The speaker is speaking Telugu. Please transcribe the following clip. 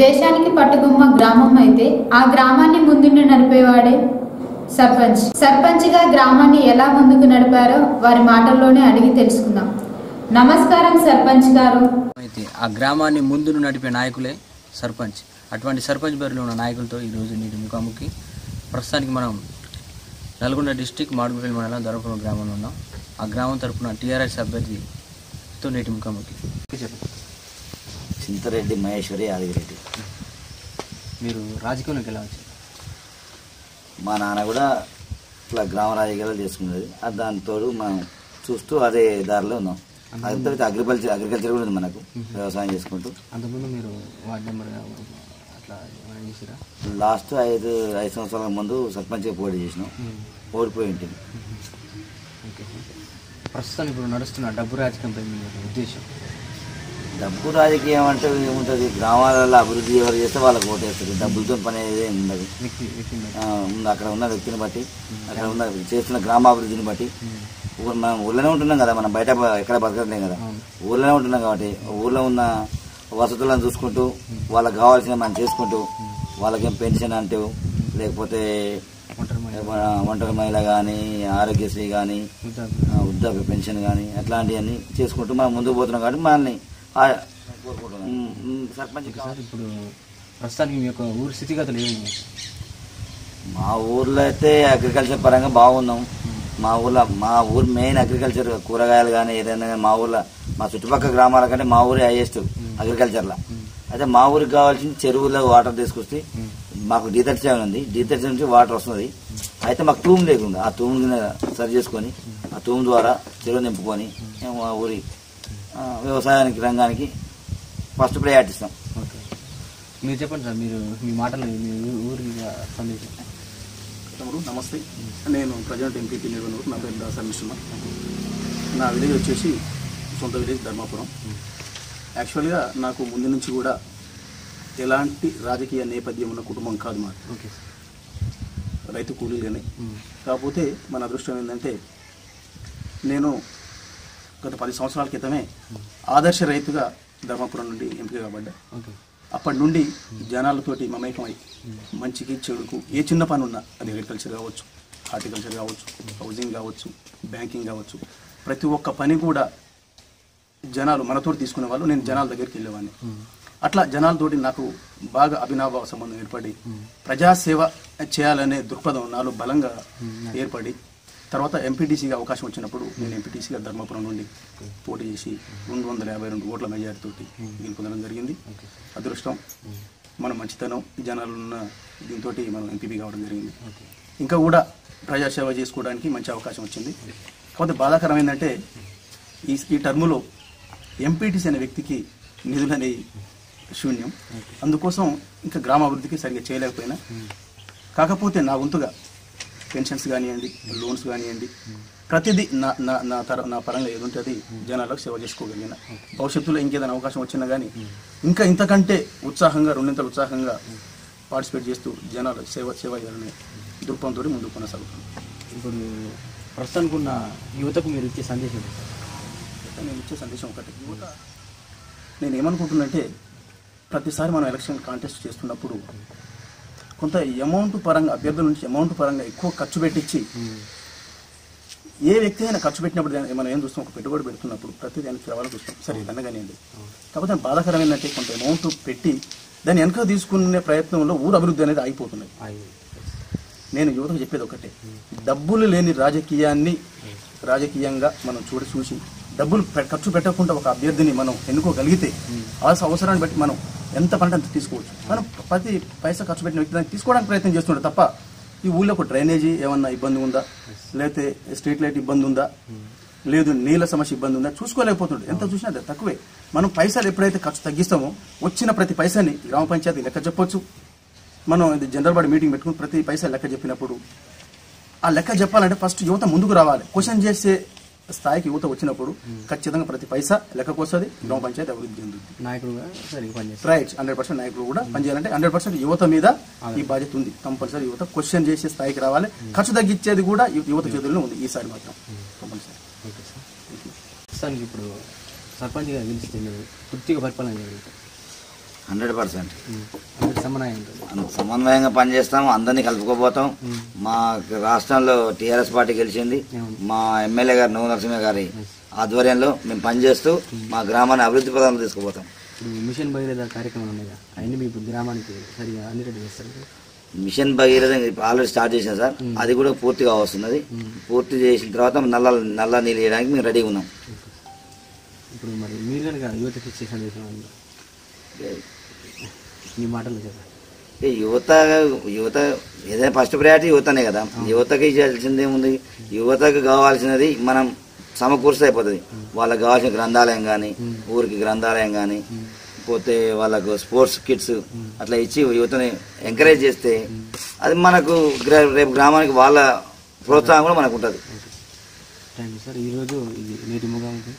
దేశానికి పట్టుగుమ్మ గ్రామం అయితే ఆ గ్రామాన్ని ముందుండి నడిపేవాడే సర్పంచ్. సర్పంచ్గా గ్రామాన్ని ఎలా ముందుకు నడిపారో వారి మాటల్లోనే అడిగి తెలుసుకుందాం. నమస్కారం సర్పంచ్ గారు. అయితే ఆ గ్రామాన్ని ముందును నడిపే నాయకులే సర్పంచ్. అటువంటి సర్పంచ్ బరిలో ఉన్న నాయకులతో ఈరోజు నీటి ముఖాముఖి. ప్రస్తుతానికి మనం నల్గొండ డిస్టిక్ మాడుగుపల్లి మండలం ధర్మపురం గ్రామంలో ఉన్నాం. ఆ గ్రామం తరపున టీఆర్ఎస్ అభ్యర్థితో నేటి ముఖాముఖి. చెప్పండి చింతరెడ్డి మహేశ్వరి యాదగిరెడ్డి. మీరు రాజకీయంలోకి ఎలా వచ్చారు? మా నాన్న కూడా ఇట్లా గ్రామ రాజకీయాలు దాని తోడు మనం చూస్తూ అదే దారిలో ఉన్నాం. అదంతా అగ్రికల్చర్ అగ్రికల్చర్ కూడా ఉంది మనకు. వ్యవసాయం చేసుకుంటూ. అంతకుముందు మీరు వార్డు నెంబర్ అట్లా చేసిరా లాస్ట్ ఐదు ఐదు సంవత్సరాల ముందు సర్పంచ్గా పోటీ చేసినాం. ఓడిపోయి ఉంటుంది ఓకే ప్రస్తుతం ఇప్పుడు నడుస్తున్న డబ్బు రాజకీయంపై మీ ఉద్దేశం? డబ్బు రాజకీయం అంటే ఏముంటుంది? గ్రామాలలో అభివృద్ధి ఎవరు చేస్తే వాళ్ళకి ఓటేస్తారు. డబ్బులతో పని అనేది ఉండదు. ఉన్న అక్కడ ఉన్న వ్యక్తిని బట్టి అక్కడ ఉన్న చేస్తున్న గ్రామాభివృద్ధిని బట్టి. ఊరు మనం ఊళ్ళోనే ఉంటున్నాం కదా మనం బయట ఎక్కడ బతకట్లేం కదా. ఊళ్ళోనే ఉంటున్నాం కాబట్టి ఊళ్ళో ఉన్న వసతులను చూసుకుంటూ వాళ్ళకి కావాల్సిన మనం చేసుకుంటూ వాళ్ళకేం పెన్షన్ అంటూ లేకపోతే ఒంటరి మహిళ, కానీ ఆరోగ్యశ్రీ కానీ వృద్ధాప్య పెన్షన్ కానీ అట్లాంటివన్నీ చేసుకుంటూ మనం ముందుకు పోతున్నాం కాబట్టి మనల్ని సర్పంచ్. సార్ ఇప్పుడు ప్రస్తుతానికి మీ యొక్క ఊరి స్థితిగతులు ఏమి మా ఊర్లో అయితే అగ్రికల్చర్ పరంగా బాగున్నాం. మా ఊర్లో మా ఊరు మెయిన్ అగ్రికల్చర్ కూరగాయలు కానీ ఏదైనా కానీ మా ఊర్లో మా చుట్టుపక్కల గ్రామాల కంటే మా ఊరే హైయెస్ట్ అగ్రికల్చర్లో అయితే మా ఊరికి కావాల్సిన చెరువులో వాటర్ తీసుకొస్తే మాకు డీతర్ ఉంది. డీతర్ నుంచి వాటర్ వస్తుంది. అయితే మాకు తూము లేకుండా ఆ తూము సరి చేసుకొని ఆ తూము ద్వారా చెరువు నింపుకొని మేము మా ఊరి వ్యవసాయానికి రంగానికి ఫస్ట్ ప్రయారిటీ ఇస్తాం. ఓకే. మీరు చెప్పండి సార్ మీరు మీ మాటలు మీ ఊరికి సందేశం. తమ్ముడు నమస్తే. నేను ప్రజెంట్ ఎంపీపీ నిర్వహణ నా పేరు దాసరి మిశ్రమ. నా విలేజ్ వచ్చేసి సొంత విలేజ్ ధర్మాపురం. యాక్చువల్గా నాకు ముందు నుంచి కూడా ఎలాంటి రాజకీయ నేపథ్యం ఉన్న కుటుంబం కాదు మాది. ఓకే. రైతు కూలీగానే కాకపోతే మన అదృష్టం ఏంటంటే నేను గత పది సంవత్సరాల క్రితమే ఆదర్శ రైతుగా ధర్మాపురం నుండి ఎంపిక కాబడ్డా. అప్పటి నుండి జనాలతోటి మమేకమై మంచికి చెడుకు ఏ చిన్న పని ఉన్నా అది అగ్రికల్చర్ కావచ్చు హార్టికల్చర్ కావచ్చు హౌసింగ్ కావచ్చు బ్యాంకింగ్ కావచ్చు ప్రతి ఒక్క పని కూడా జనాలు మనతోటి తీసుకునే వాళ్ళు నేను జనాల దగ్గరికి వెళ్ళేవాడిని. అట్లా జనాలతోటి నాకు బాగా అభినాభావ సంబంధం ఏర్పడి ప్రజాసేవ చేయాలనే దృక్పథం నాలో బలంగా ఏర్పడి తర్వాత ఎంపీటీసీగా అవకాశం వచ్చినప్పుడు నేను ఎంపీటీసీగా ధర్మపురం నుండి పోటీ చేసి రెండు వందల యాభై రెండు ఓట్ల మెజారిటీతోటి గెలుపొందడం జరిగింది. అదృష్టం మన మంచితనం జనాలున్న దీంతో మనం ఎంపీపీ కావడం జరిగింది. ఇంకా కూడా ప్రజాసేవ చేసుకోవడానికి మంచి అవకాశం వచ్చింది. కాకపోతే బాధాకరం ఏంటంటే ఈ ఈ టర్ములో ఎంపీటీసీ అనే వ్యక్తికి నిధులనే శూన్యం. అందుకోసం ఇంకా గ్రామాభివృద్ధికి సరిగ్గా చేయలేకపోయినా. కాకపోతే నా వంతుగా పెన్షన్స్ కానివ్వండి లోన్స్ కానివ్వండి ప్రతిదీ నా నా నా తర నా పరంగా ఏది ఉంటే అది జనాలకు సేవ చేసుకోగలిగిన. భవిష్యత్తులో ఇంకేదైనా అవకాశం వచ్చినా కానీ ఇంకా ఇంతకంటే ఉత్సాహంగా రెండింతలు ఉత్సాహంగా పార్టిసిపేట్ చేస్తూ జనాల సేవ సేవ చేయాలనే దృక్పథంతో ముందుకు కొనసాగుతాను ఇప్పుడు ప్రస్తుతానికి ఉన్న యువతకు మీరు ఇచ్చే సందేశం? నేను ఇచ్చే సందేశం ఒకటి. యువత నేను ఏమనుకుంటున్నంటే ప్రతిసారి మనం ఎలక్షన్ కాంటెస్ట్ చేస్తున్నప్పుడు కొంత అమౌంట్ పరంగా అభ్యర్థుల నుంచి అమౌంట్ పరంగా ఎక్కువ ఖర్చు పెట్టించి ఏ వ్యక్తి అయినా ఖర్చు పెట్టినప్పుడు మనం ఏం చూస్తాం? ఒక పెట్టుబడి పెడుతున్నప్పుడు ప్రతి దానికి రావాలని చూస్తాం. సరే అనగానేది కాకపోతే బాధాకరం ఏంటంటే కొంత అమౌంట్ పెట్టి దాన్ని వెనక తీసుకునే ప్రయత్నంలో ఊరు అభివృద్ధి అనేది ఆగిపోతున్నది నేను యువతకు చెప్పేది ఒకటే. డబ్బులు లేని రాజకీయాన్ని రాజకీయంగా మనం చూడ చూసి డబ్బులు పె- ఖర్చు పెట్టకుండా ఒక అభ్యర్థిని మనం ఎన్నుకోగలిగితే ఆ అవసరాన్ని బట్టి మనం ఎంత పంట అంత తీసుకోవచ్చు. మనం ప్రతి పైసా ఖర్చు పెట్టిన వ్యక్తి దానికి తీసుకోవడానికి ప్రయత్నం చేస్తుండే తప్ప ఈ ఊళ్ళో ఒక డ్రైనేజీ ఏమన్నా ఇబ్బంది ఉందా? లేకపోతే స్ట్రీట్ లైట్ ఇబ్బంది ఉందా? లేదు నీళ్ళ సమస్య ఇబ్బంది ఉందా? చూసుకోలేకపోతుండే ఎంత చూసినా అది తక్కువే. మనం పైసలు ఎప్పుడైతే ఖర్చు తగ్గిస్తామో వచ్చిన ప్రతి పైసాని గ్రామ పంచాయతీ లెక్క చెప్పొచ్చు. మనం ఇది జనరల్ బాడీ మీటింగ్ పెట్టుకుని ప్రతి పైసా లెక్క చెప్పినప్పుడు ఆ లెక్క చెప్పాలంటే ఫస్ట్ యువత ముందుకు రావాలి. క్వశ్చన్ చేసే స్థాయికి యువత వచ్చినప్పుడు ఖచ్చితంగా ప్రతి పైసా లెక్కకు వస్తుంది గ్రామ పంచాయతీ అభివృద్ధి చెందుతుంది పనిచేస్తారు. రైట్ హండ్రెడ్ పర్సెంట్ నాయకులు కూడా పనిచేయాలంటే హండ్రెడ్ పర్సెంట్ యువత మీద ఈ బాధ్యత ఉంది. కంపల్సరీ యువత క్వశ్చన్ చేసే స్థాయికి రావాలి. ఖర్చు తగ్గించేది కూడా యువత చేతుల్లో ఉంది ఈసారి మాత్రం. కంపల్సరీ. Okay sir. ఇప్పుడు సర్పంచ్గా గెలిస్తే మీరు తృప్తిగా పరిపాలన హండ్రెడ్ పర్సెంట్. సమన్వయం సమన్వయంగా పనిచేస్తాం అందరినీ కలుపుకోబోతాం. మా రాష్ట్రంలో టీఆర్ఎస్ పార్టీ గెలిచింది. మా ఎమ్మెల్యే గారు నవ్వు నరసింహ గారి ఆధ్వర్యంలో మేము పనిచేస్తూ మా గ్రామాన్ని అభివృద్ధి పదంలో తీసుకుపోతాం. మిషన్ భగీరథ కార్యక్రమాలు ఉన్నాయి మీ గ్రామానికి సరిగా అందేటట్టు చేస్తారు మిషన్ భగీరథ ఆల్రెడీ స్టార్ట్ చేసాం సార్. అది కూడా పూర్తిగా వస్తున్నది పూర్తి చేసిన తర్వాత నల్ల నల్ల నీళ్ళు వేయడానికి మేము రెడీగా ఉన్నాం. ఇప్పుడు మరి మీరు కనుక యువతకి ఉంది. మీ మాటలు చెప్పండి యువత యువత ఏదైనా ఫస్ట్ ప్రయారిటీ యువతనే కదా. యువతకి చేయాల్సింది ఏముంది? యువతకు కావాల్సినది మనం సమకూర్చి అయిపోతుంది. వాళ్ళకి కావాల్సిన గ్రంథాలయం కానీ ఊరికి గ్రంథాలయం కానీ పోతే వాళ్ళకు స్పోర్ట్స్ కిట్స్ అట్లా ఇచ్చి యువతని ఎంకరేజ్ చేస్తే అది మనకు రేపు గ్రామానికి వాళ్ళ ప్రోత్సాహం కూడా మనకు ఉంటుంది. Thank you sir. ఈరోజు నేటి ముఖానికి